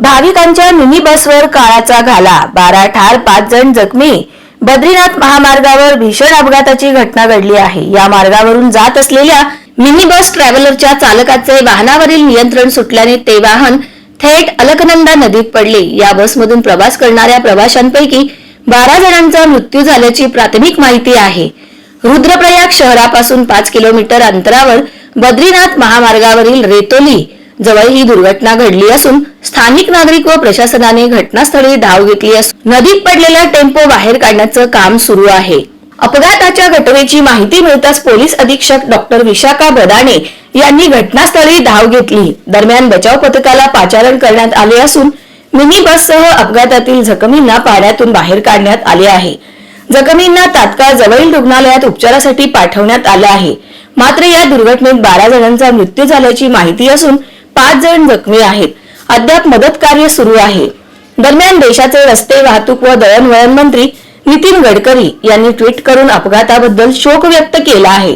भाविकांच्या मिनी बसवर काळाचा घाला. बारा ठार पाच जण जखमी. बद्रीनाथ महामार्गावर भीषण अपघाताची घटना घडली आहे. या मार्गावरून जात असलेल्या मिनी बस ट्रॅव्हलरच्या चालकाचे वाहनावरील नियंत्रण सुटल्याने ते वाहन थेट अलकनंदा नदीत पडले. या बसमधून प्रवास करणाऱ्या प्रवाशांपैकी बारा जणांचा मृत्यू झाल्याची प्राथमिक माहिती आहे. रुद्रप्रयाग शहरापासून पाच किलोमीटर अंतरावर बद्रीनाथ महामार्गावरील रेतोली जवळ ही दुर्घटना घडली असून स्थानिक नागरिक व प्रशासनाने घटनास्थळी धाव घेतली असून नदीत पडलेला टेम्पो बाहेर काढण्याचं काम सुरू आहे. अपघाताच्या घटनेची माहिती मिळताच पोलीस अधीक्षक डॉक्टर विशाखा बदाणे यांनी घटनास्थळी धाव घेतली. दरम्यान बचाव पथकाला पाचारण करण्यात आले असून मिनी बससह अपघातातील जखमींना पाण्यातून बाहेर काढण्यात आले आहे. जखमींना तात्काळ जवळील रुग्णालयात उपचारासाठी पाठवण्यात आलं आहे. मात्र या दुर्घटनेत बारा जणांचा मृत्यू झाल्याची माहिती असून पाच जण जखमी आहेत. अद्याप मदत कार्य सुरू आहे. दरम्यान देशाचे रस्ते वाहतूक व दळणवळण मंत्री नितीन गडकरी यांनी ट्विट करून अपघाताबद्दल शोक व्यक्त केला आहे.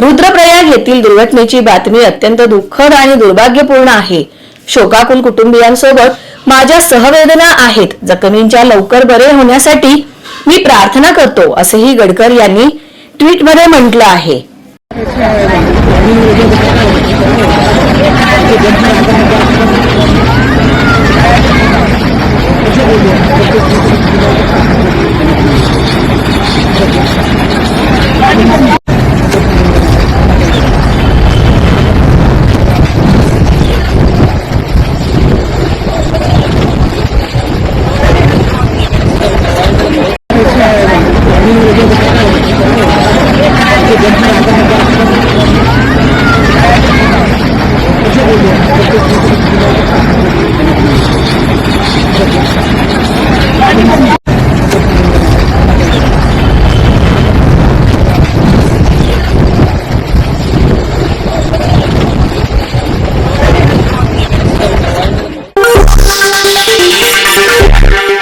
रुद्रप्रयाग येथील दुर्घटनेची बातमी अत्यंत दुःखद आणि दुर्भाग्यपूर्ण आहे. शोकाकुल कुटुंबियांसोबत माझ्या सहवेदना आहेत. जखमींच्या लवकर बरे होण्यासाठी मी प्रार्थना करतो असेही गडकर यांनी ट्विटमध्ये म्हटलं आहे. Thank you.